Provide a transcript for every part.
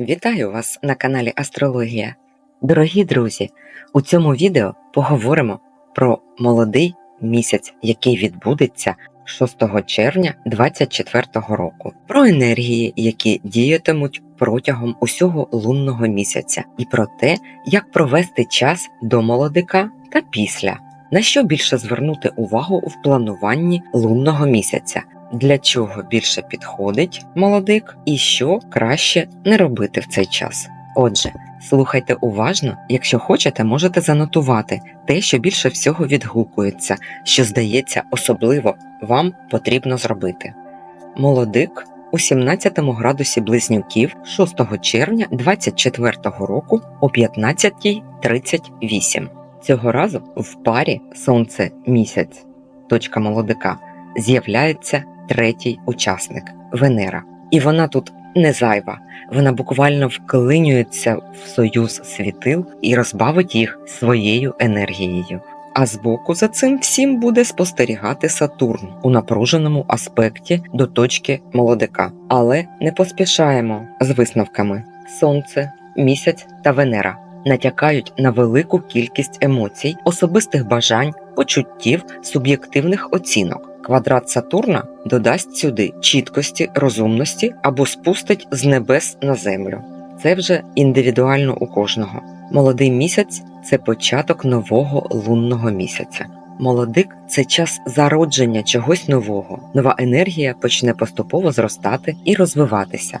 Вітаю вас на каналі Астрологія. Дорогі друзі, у цьому відео поговоримо про молодий місяць, який відбудеться 6 червня 2024 року, про енергії, які діятимуть протягом усього лунного місяця, і про те, як провести час до молодика та після, на що більше звернути увагу в плануванні лунного місяця. Для чого більше підходить молодик і що краще не робити в цей час. Отже, слухайте уважно, якщо хочете, можете занотувати те, що більше всього відгукується, що здається особливо вам потрібно зробити. Молодик у 17 градусі близнюків 6 червня 2024 року о 15.38. Цього разу в парі Сонце місяць, точка молодика, з'являється третій учасник Венера. І вона тут не зайва, вона буквально вклинюється в союз світил і розбавить їх своєю енергією. А збоку за цим всім буде спостерігати Сатурн у напруженому аспекті до точки молодика. Але не поспішаємо з висновками: Сонце, місяць та Венера натякають на велику кількість емоцій, особистих бажань, почуттів, суб'єктивних оцінок. Квадрат Сатурна додасть сюди чіткості, розумності або спустить з небес на землю. Це вже індивідуально у кожного. Молодий місяць це початок нового лунного місяця. Молодик це час зародження чогось нового. Нова енергія почне поступово зростати і розвиватися.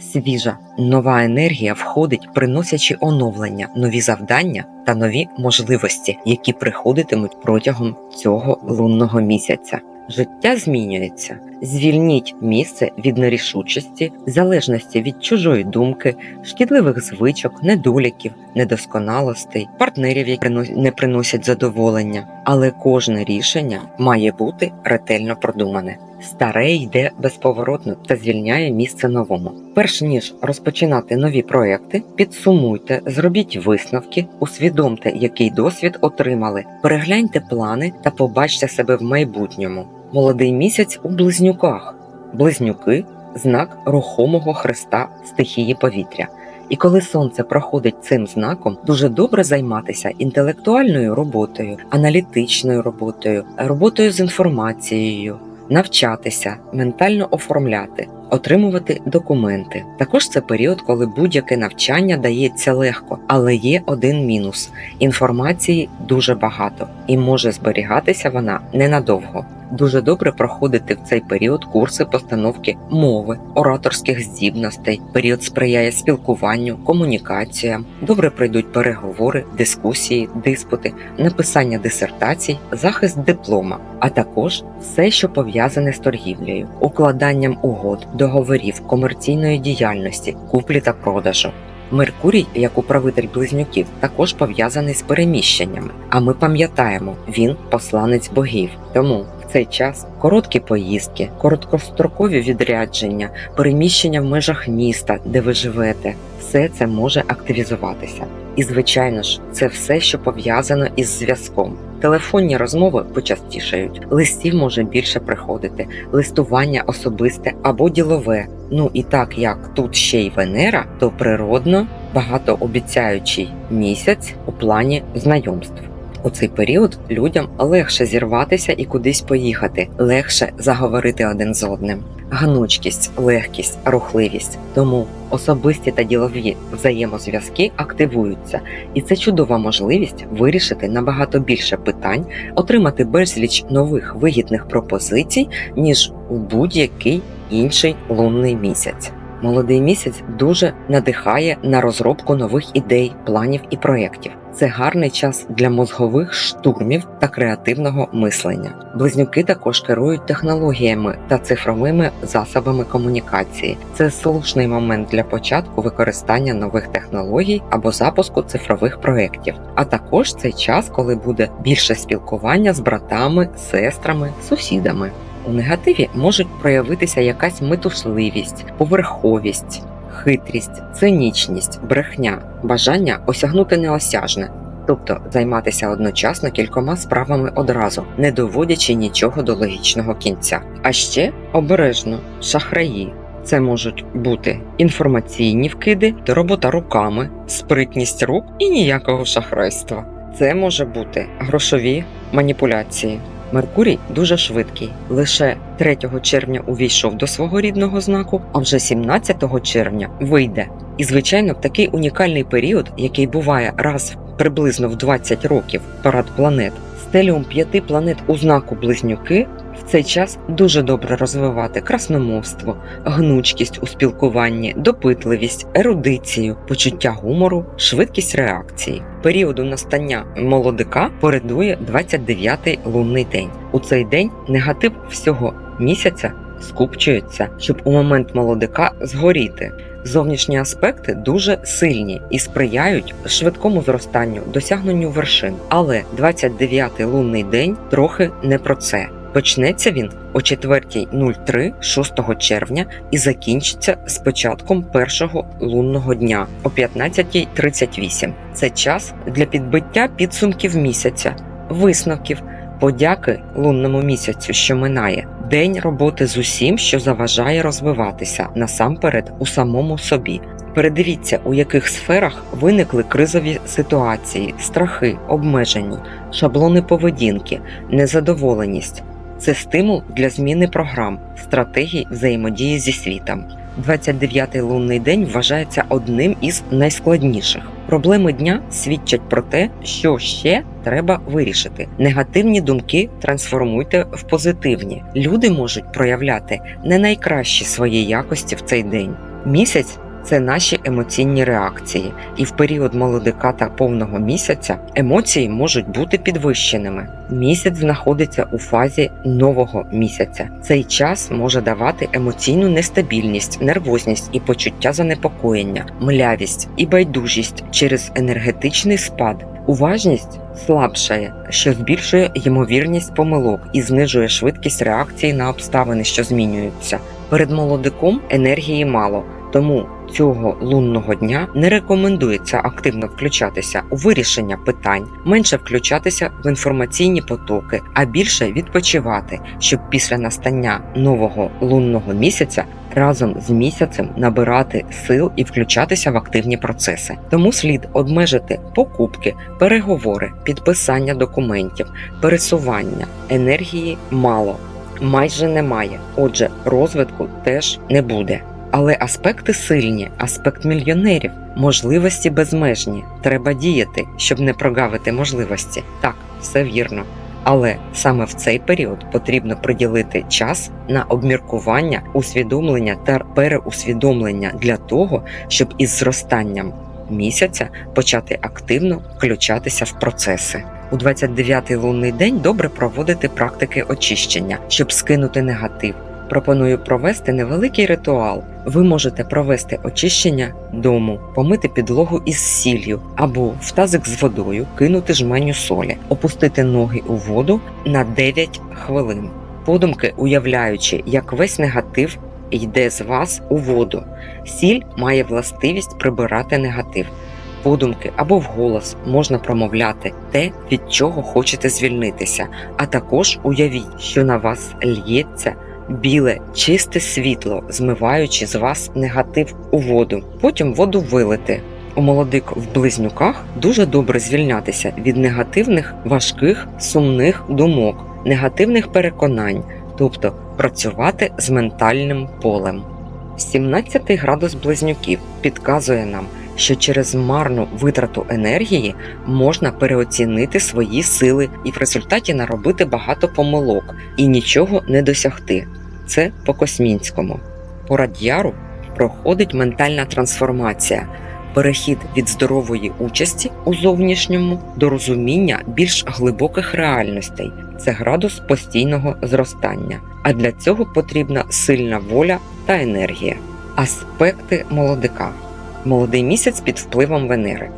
Свіжа нова енергія входить, приносячи оновлення, нові завдання та нові можливості, які приходитимуть протягом цього лунного місяця. Життя змінюється. Звільніть місце від нерішучості, залежності від чужої думки, шкідливих звичок, недоліків, недосконалостей, партнерів, які не приносять задоволення. Але кожне рішення має бути ретельно продумане. Старе йде безповоротно та звільняє місце новому. Перш ніж розпочинати нові проекти, підсумуйте, зробіть висновки, усвідомте, який досвід отримали, перегляньте плани та побачте себе в майбутньому. Молодий місяць у близнюках. Близнюки знак рухомого хреста стихії повітря. І коли сонце проходить цим знаком, дуже добре займатися інтелектуальною роботою, аналітичною роботою, роботою з інформацією, навчатися, ментально оформляти, отримувати документи. Також це період, коли будь-яке навчання дається легко, але є один мінус: інформації дуже багато і може зберігатися вона ненадовго. Дуже добре проходити в цей період курси постановки мови, ораторських здібностей. Період сприяє спілкуванню, комунікаціям. Добре пройдуть переговори, дискусії, диспути, написання дисертацій, захист диплома, а також все, що пов'язане з торгівлею, укладанням угод, договорів, комерційної діяльності, куплі та продажу. Меркурій, як управитель близнюків, також пов'язаний з переміщеннями. А ми пам'ятаємо, він посланець богів. Тому цей час короткі поїздки, короткострокові відрядження, переміщення в межах міста, де ви живете, все це може активізуватися. І, звичайно ж, це все, що пов'язано із зв'язком. Телефонні розмови почастішають, листів може більше приходити, листування особисте або ділове. Ну і так як тут ще й Венера, то природно багатообіцяючий місяць у плані знайомств. У цей період людям легше зірватися і кудись поїхати, легше заговорити один з одним. Ганучкість, легкість, рухливість. Тому особисті та ділові взаємозв'язки активуються, і це чудова можливість вирішити набагато більше питань, отримати безліч нових вигідних пропозицій, ніж у будь-який інший лунний місяць. Молодий місяць дуже надихає на розробку нових ідей, планів і проєктів. Це гарний час для мозгових штурмів та креативного мислення. Близнюки також керують технологіями та цифровими засобами комунікації. Це слушний момент для початку використання нових технологій або запуску цифрових проєктів. А також цей час, коли буде більше спілкування з братами, сестрами, сусідами. У негативі можуть проявитися якась метушливість, поверховість, хитрість, цинічність, брехня, бажання осягнути неосяжне, тобто займатися одночасно кількома справами одразу, не доводячи нічого до логічного кінця. А ще обережно шахраї. Це можуть бути інформаційні вкиди, робота руками, спритність рук і ніякого шахрайства. Це може бути грошові маніпуляції. Меркурій дуже швидкий. Лише 3 червня увійшов до свого рідного знаку, а вже 17 червня вийде. І, звичайно, в такий унікальний період, який буває раз приблизно в 20 років парад планет, стеліум п'яти планет у знаку близнюки в цей час дуже добре розвивати красномовство, гнучкість у спілкуванні, допитливість, ерудицію, почуття гумору, швидкість реакції. Періоду настання молодика передує 29-й лунний день. У цей день негатив всього місяця скупчується, щоб у момент молодика згоріти. Зовнішні аспекти дуже сильні і сприяють швидкому зростанню, досягненню вершин. Але 29-й лунний день трохи не про це. Почнеться він о 4.03 6 червня і закінчиться з початком першого лунного дня о 15.38. Це час для підбиття підсумків місяця, висновків, подяки лунному місяцю, що минає, день роботи з усім, що заважає розвиватися насамперед у самому собі. Передивіться, у яких сферах виникли кризові ситуації, страхи, обмеження, шаблони поведінки, незадоволеність. Це стимул для зміни програм, стратегій взаємодії зі світом. 29-й лунний день вважається одним із найскладніших. Проблеми дня свідчать про те, що ще треба вирішити. Негативні думки трансформуйте в позитивні. Люди можуть проявляти не найкращі свої якості в цей день. Місяць це наші емоційні реакції, і в період молодика та повного місяця емоції можуть бути підвищеними. Місяць знаходиться у фазі нового місяця. Цей час може давати емоційну нестабільність, нервозність і почуття занепокоєння, млявість і байдужість через енергетичний спад. Уважність слабшає, що збільшує ймовірність помилок і знижує швидкість реакції на обставини, що змінюються. Перед молодиком енергії мало, тому цього лунного дня не рекомендується активно включатися у вирішення питань, менше включатися в інформаційні потоки, а більше відпочивати, щоб після настання нового лунного місяця разом з місяцем набирати сил і включатися в активні процеси. Тому слід обмежити покупки, переговори, підписання документів, пересування, енергії мало. Майже немає, отже, розвитку теж не буде. Але аспекти сильні, аспект мільйонерів, можливості безмежні. Треба діяти, щоб не прогавити можливості. Так, все вірно. Але саме в цей період потрібно приділити час на обміркування, усвідомлення та переусвідомлення для того, щоб із зростанням місяця почати активно включатися в процеси. У 29-й лунний день добре проводити практики очищення, щоб скинути негатив. Пропоную провести невеликий ритуал. Ви можете провести очищення дому, помити підлогу із сіллю або в тазик з водою, кинути жменю солі, опустити ноги у воду на 9 хвилин, подумки уявляючи, як весь негатив йде з вас у воду. Сіль має властивість прибирати негатив. Подумки або вголос можна промовляти те, від чого хочете звільнитися, а також уявіть, що на вас л'ється біле, чисте світло, змиваючи з вас негатив у воду. Потім воду вилити. У молодик в близнюках дуже добре звільнятися від негативних, важких, сумних думок, негативних переконань, тобто працювати з ментальним полем. 17 градус близнюків підказує нам, що через марну витрату енергії можна переоцінити свої сили і в результаті наробити багато помилок і нічого не досягти. Це по Космінському. По радіяру проходить ментальна трансформація, перехід від здорової участі у зовнішньому до розуміння більш глибоких реальностей. Це градус постійного зростання. А для цього потрібна сильна воля та енергія. Аспекти молодика. Молодий місяць під впливом Венери.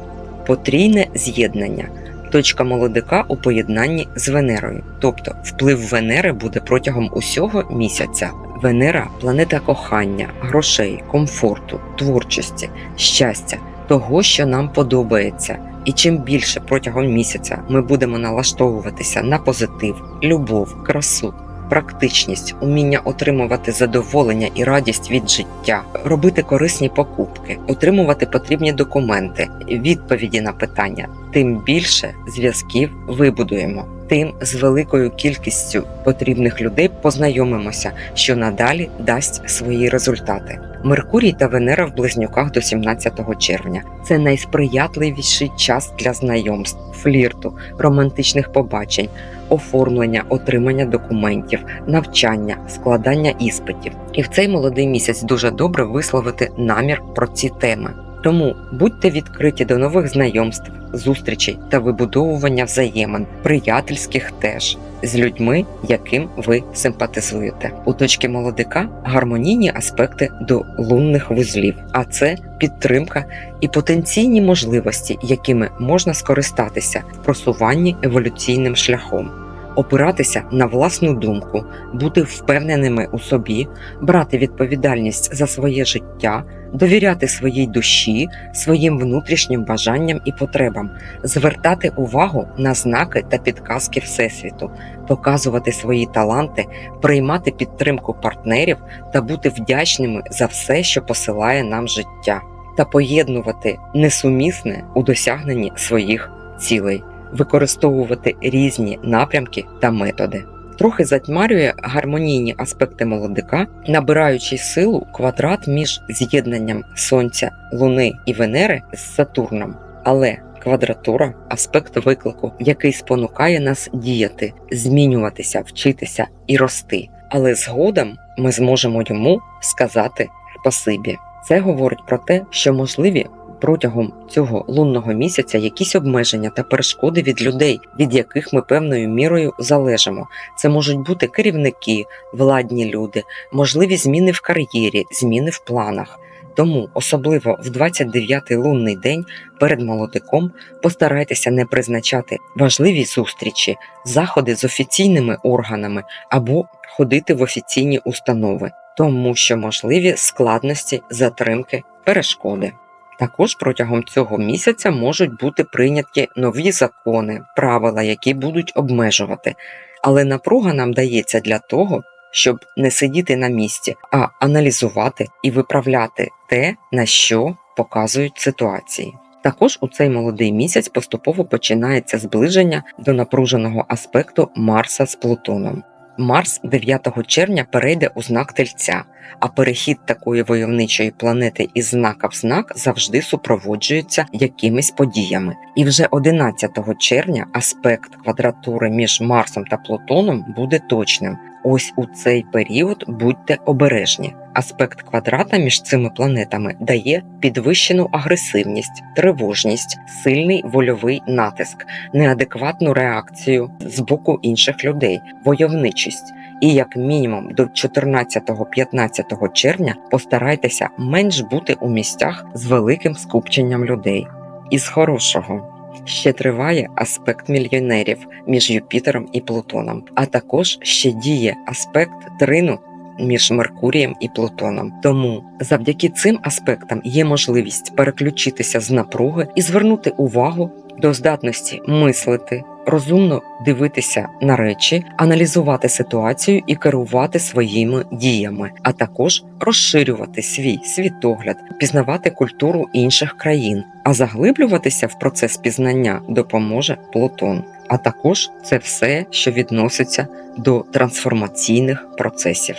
Потрійне з'єднання. Точка молодика у поєднанні з Венерою. Тобто вплив Венери буде протягом усього місяця. Венера планета кохання, грошей, комфорту, творчості, щастя, того, що нам подобається. І чим більше протягом місяця ми будемо налаштовуватися на позитив, любов, красу, практичність, уміння отримувати задоволення і радість від життя, робити корисні покупки, отримувати потрібні документи, відповіді на питання, тим більше зв'язків вибудуємо. Тим з великою кількістю потрібних людей познайомимося, що надалі дасть свої результати. Меркурій та Венера в близнюках до 17 червня. Це найсприятливіший час для знайомств, флірту, романтичних побачень, оформлення, отримання документів, навчання, складання іспитів. І в цей молодий місяць дуже добре висловити намір про ці теми. Тому будьте відкриті до нових знайомств, зустрічей та вибудовування взаємин, приятельських теж з людьми, яким ви симпатизуєте. У точки молодика гармонійні аспекти до лунних вузлів, а це підтримка і потенційні можливості, якими можна скористатися в просуванні еволюційним шляхом. Опиратися на власну думку, бути впевненими у собі, брати відповідальність за своє життя, довіряти своїй душі, своїм внутрішнім бажанням і потребам, звертати увагу на знаки та підказки Всесвіту, показувати свої таланти, приймати підтримку партнерів та бути вдячними за все, що посилає нам життя, та поєднувати несумісне у досягненні своїх цілей, використовувати різні напрямки та методи. Трохи затьмарює гармонійні аспекти молодика, набираючи силу квадрат між з'єднанням Сонця, Луни і Венери з Сатурном. Але квадратура аспект виклику, який спонукає нас діяти, змінюватися, вчитися і рости. Але згодом ми зможемо йому сказати спасибі. Це говорить про те, що можливі протягом цього лунного місяця якісь обмеження та перешкоди від людей, від яких ми певною мірою залежимо. Це можуть бути керівники, владні люди, можливі зміни в кар'єрі, зміни в планах. Тому, особливо в 29-й лунний день перед молодиком, постарайтеся не призначати важливі зустрічі, заходи з офіційними органами або ходити в офіційні установи, тому що можливі складності, затримки, перешкоди. Також протягом цього місяця можуть бути прийняті нові закони, правила, які будуть обмежувати. Але напруга нам дається для того, щоб не сидіти на місці, а аналізувати і виправляти те, на що показують ситуації. Також у цей молодий місяць поступово починається зближення до напруженого аспекту Марса з Плутоном. Марс 9 червня перейде у знак Тельця, а перехід такої войовничої планети із знака в знак завжди супроводжується якимись подіями. І вже 11 червня аспект квадратури між Марсом та Плутоном буде точним. Ось у цей період будьте обережні. Аспект квадрата між цими планетами дає підвищену агресивність, тривожність, сильний вольовий натиск, неадекватну реакцію з боку інших людей, войовничість. І як мінімум до 14-15 червня постарайтеся менш бути у місцях з великим скупченням людей. Із хорошого ще триває аспект мільйонерів між Юпітером і Плутоном, а також ще діє аспект трину між Меркурієм і Плутоном. Тому завдяки цим аспектам є можливість переключитися з напруги і звернути увагу до здатності мислити, розумно дивитися на речі, аналізувати ситуацію і керувати своїми діями, а також розширювати свій світогляд, пізнавати культуру інших країн, а заглиблюватися в процес пізнання допоможе Плутон. А також це все, що відноситься до трансформаційних процесів.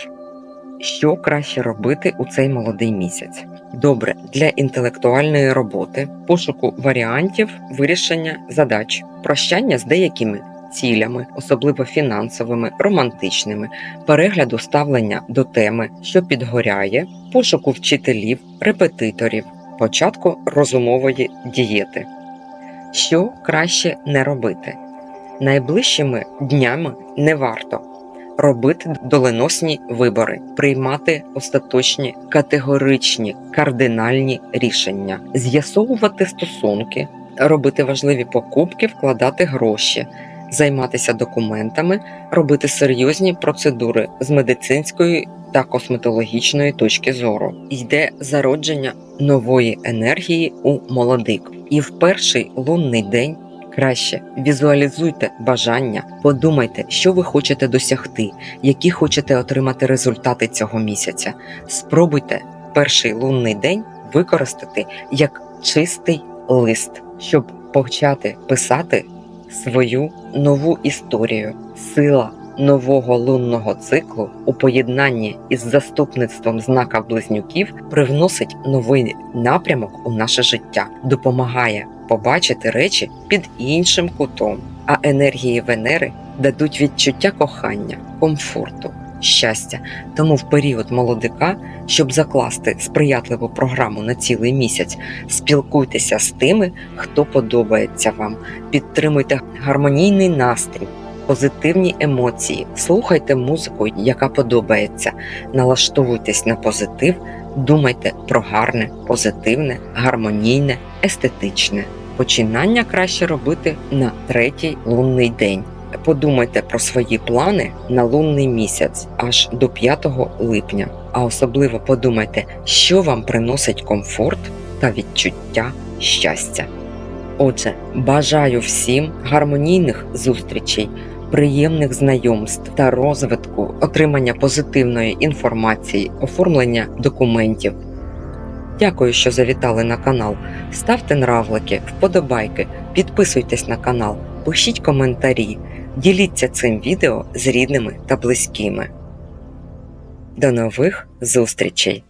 Що краще робити у цей молодий місяць? Добре для інтелектуальної роботи, пошуку варіантів вирішення задач, прощання з деякими цілями, особливо фінансовими, романтичними, перегляду ставлення до теми, що підгоряє, пошуку вчителів, репетиторів, початку розумової дієти. Що краще не робити? Найближчими днями не варто робити доленосні вибори, приймати остаточні категоричні кардинальні рішення, з'ясовувати стосунки, робити важливі покупки, вкладати гроші, займатися документами, робити серйозні процедури з медицинської та косметологічної точки зору. Йде зародження нової енергії у молодик, і в перший лунний день Краще візуалізуйте бажання, подумайте, що ви хочете досягти, які хочете отримати результати цього місяця. Спробуйте перший лунний день використати як чистий лист, щоб почати писати свою нову історію. Сила нового лунного циклу у поєднанні із заступництвом знака близнюків привносить новий напрямок у наше життя, допомагає побачити речі під іншим кутом, а енергії Венери дадуть відчуття кохання, комфорту, щастя. Тому в період молодика, щоб закласти сприятливу програму на цілий місяць, спілкуйтеся з тими, хто подобається вам, підтримуйте гармонійний настрій. Позитивні емоції, слухайте музику, яка подобається, налаштовуйтесь на позитив, думайте про гарне, позитивне, гармонійне, естетичне. Починання краще робити на третій лунний день. Подумайте про свої плани на лунний місяць аж до 5 липня, а особливо подумайте, що вам приносить комфорт та відчуття щастя. Отже, бажаю всім гармонійних зустрічей, приємних знайомств та розвитку, отримання позитивної інформації, оформлення документів. Дякую, що завітали на канал. Ставте нравлики, вподобайки, підписуйтесь на канал, пишіть коментарі, діліться цим відео з рідними та близькими. До нових зустрічей!